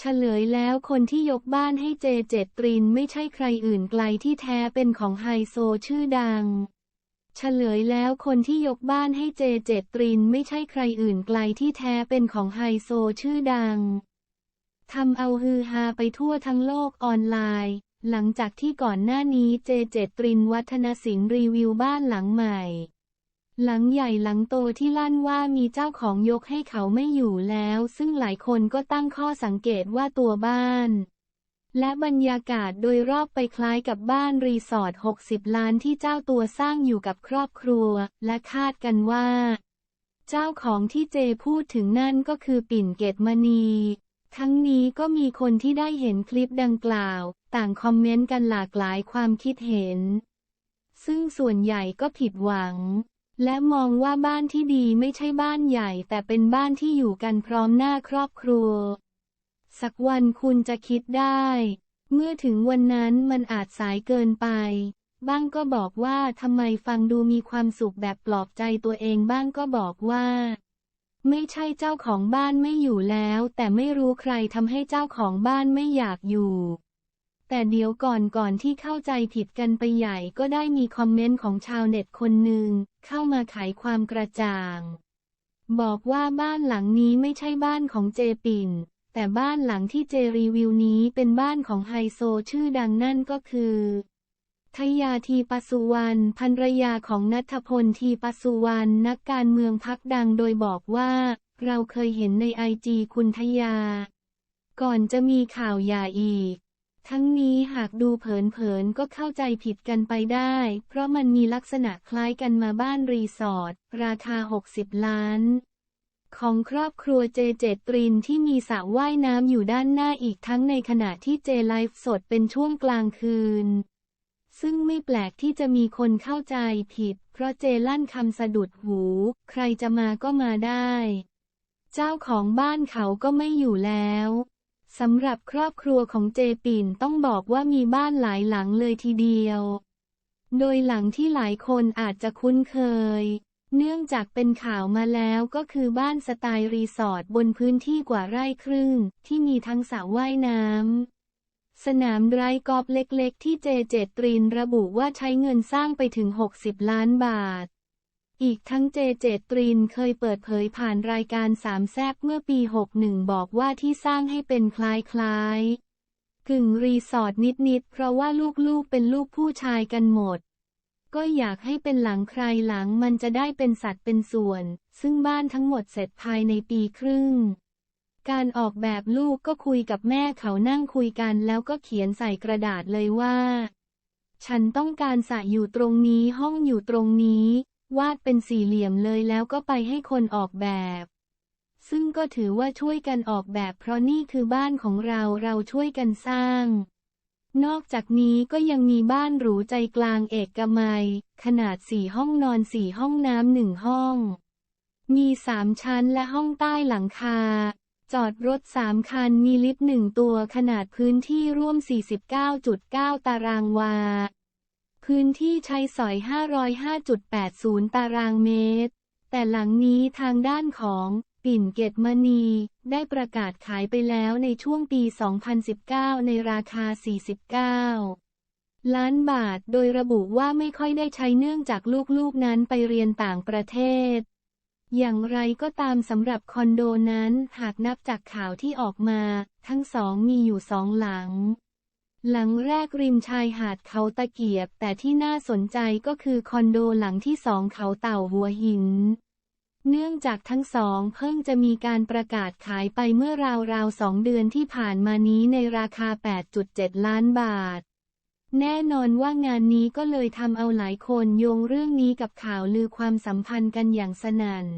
เฉลยแล้วคนที่ยกบ้านให้เจเจตรินไม่ใช่ใครอื่นไกลที่แท้เป็นของไฮโซชื่อดัง เฉลยแล้วคนที่ยกบ้านให้เจเจตรินไม่ใช่ใครอื่นไกลที่แท้เป็นของไฮโซชื่อดังทำเอาฮือฮาไปทั่วทั้งโลกออนไลน์ หลังจากที่ก่อนหน้านี้เจเจตรินวัฒนศิลป์รีวิวบ้านหลังใหม่ หลังใหญ่หลังโตที่ลั่นว่ามีเจ้าของยกให้เขาไม่อยู่แล้ว ซึ่งหลายคนก็ตั้งข้อสังเกตว่าตัวบ้าน และบรรยากาศโดยรอบไปคล้ายกับบ้านรีสอร์ท 60 ล้านที่เจ้าตัวสร้างอยู่กับครอบครัว และคาดกันว่า เจ้าของที่เจพูดถึงนั่นก็คือปิ่นเกตมณี ทั้งนี้ก็มีคนที่ได้เห็นคลิปดังกล่าว ต่างคอมเมนต์กันหลากหลายความคิดเห็น ซึ่งส่วนใหญ่ก็ผิดหวัง และมองว่าบ้านที่ดีไม่ใช่บ้านใหญ่ แต่เป็นบ้านที่อยู่กันพร้อมหน้าครอบครัว สักวันคุณจะคิดได้ เมื่อถึงวันนั้นมันอาจสายเกินไป บ้างก็บอกว่าทำไมฟังดูมีความสุขแบบปลอบใจตัวเองบ้างก็บอกว่า ไม่ใช่เจ้าของบ้านไม่อยู่แล้ว แต่ไม่รู้ใครทำให้เจ้าของบ้านไม่อยากอยู่ แต่เดี๋ยวก่อนก่อนที่เข้าใจผิดกันไปใหญ่ก็ได้มีคอมเมนต์ของชาวเน็ตคนหนึ่งเข้ามาไขความกระจ่าง บอกว่าบ้านหลังนี้ไม่ใช่บ้านของเจปิ่น แต่บ้านหลังที่เจรีวิวนี้เป็นบ้านของไฮโซชื่อดังนั่นก็คือทยาทีปสุวรรณภรรยาของนัทพลทีปสุวรรณนักการเมืองพักดังโดยบอกว่า เราเคยเห็นในไอจีคุณทยา ก่อนจะมีข่าวยาอีก ทั้งนี้หากดูเผินๆก็เข้าใจผิดกันไปได้ เพราะมันมีลักษณะคล้ายกันมาบ้านรีสอร์ทราคา 60 ล้าน ของครอบครัวเจเจตรินที่มีสระว่ายน้ำอยู่ด้านหน้าอีกทั้งในขณะที่เจไลฟ์สดเป็นช่วงกลางคืน ซึ่งไม่แปลกที่จะมีคนเข้าใจผิด เพราะเจลั่นคำสะดุดหู ใครจะมาก็มาได้ เจ้าของบ้านเขาก็ไม่อยู่แล้ว สำหรับครอบครัวของเจปิ่นต้องบอกว่ามีบ้านหลายหลังเลยทีเดียว โดยหลังที่หลายคนอาจจะคุ้นเคย เนื่องจากเป็นข่าวมาแล้วก็คือบ้านสไตล์รีสอร์ทบนพื้นที่กว่าไร่ครึ่ง ที่มีทั้งสระว่ายน้ำ สนามไดรกอล์ฟเล็กๆ ที่เจเจตรินระบุว่าใช้เงินสร้างไปถึง 60 ล้านบาท อีกทั้งเจเจตรินเคยเปิดเผยผ่านรายการสามแซบเมื่อปี 61 บอกว่าที่สร้างให้เป็นคล้ายๆ กึ่งรีสอร์ทนิดๆ เพราะว่าลูกๆเป็นลูกผู้ชายกันหมด ก็อยากให้เป็นหลังใครหลังมันจะได้เป็นสัตว์เป็นส่วน ซึ่งบ้านทั้งหมดเสร็จภายในปีครึ่ง การออกแบบลูกก็คุยกับแม่เขานั่งคุยกันแล้วก็เขียนใส่กระดาษเลยว่า ฉันต้องการสระอยู่ตรงนี้ห้องอยู่ตรงนี้ วาดเป็นสี่เหลี่ยมเลยแล้วก็ไปให้คนออกแบบ ซึ่งก็ถือว่าช่วยกันออกแบบเพราะนี่คือบ้านของเราเราช่วยกันสร้าง นอกจากนี้ก็ยังมีบ้านหรูใจกลางเอกมัย ขนาดสี่ห้องนอนสี่ห้องน้ำหนึ่งห้อง มีสามชั้นและห้องใต้หลังคา จอดรถสามคันมีลิฟต์หนึ่งตัวขนาดพื้นที่ร่วม 49.9 ตารางวา พื้นที่ใช้สอย 505.80 ตารางเมตร แต่หลังนี้ทางด้านของปิ่นเกตมณี ได้ประกาศขายไปแล้วในช่วงปี 2019 ในราคา 49 ล้านบาท โดยระบุว่าไม่ค่อยได้ใช้เนื่องจากลูกๆนั้นไปเรียนต่างประเทศ อย่างไรก็ตามสำหรับคอนโดนั้น หากนับจากข่าวที่ออกมา ทั้งสองมีอยู่สองหลัง หลังแรกริมชายหาดเขาตะเกียบ แต่ที่น่าสนใจก็คือคอนโดหลังที่สองเขาเต่าหัวหิน เนื่องจากทั้งสองเพิ่งจะมีการประกาศขายไปเมื่อราวๆสองเดือนที่ผ่านมานี้ในราคา 8.7 ล้านบาท แน่นอนว่างานนี้ก็เลยทำเอาหลายคนโยงเรื่องนี้กับข่าวลือความสัมพันธ์กันอย่างสนั่น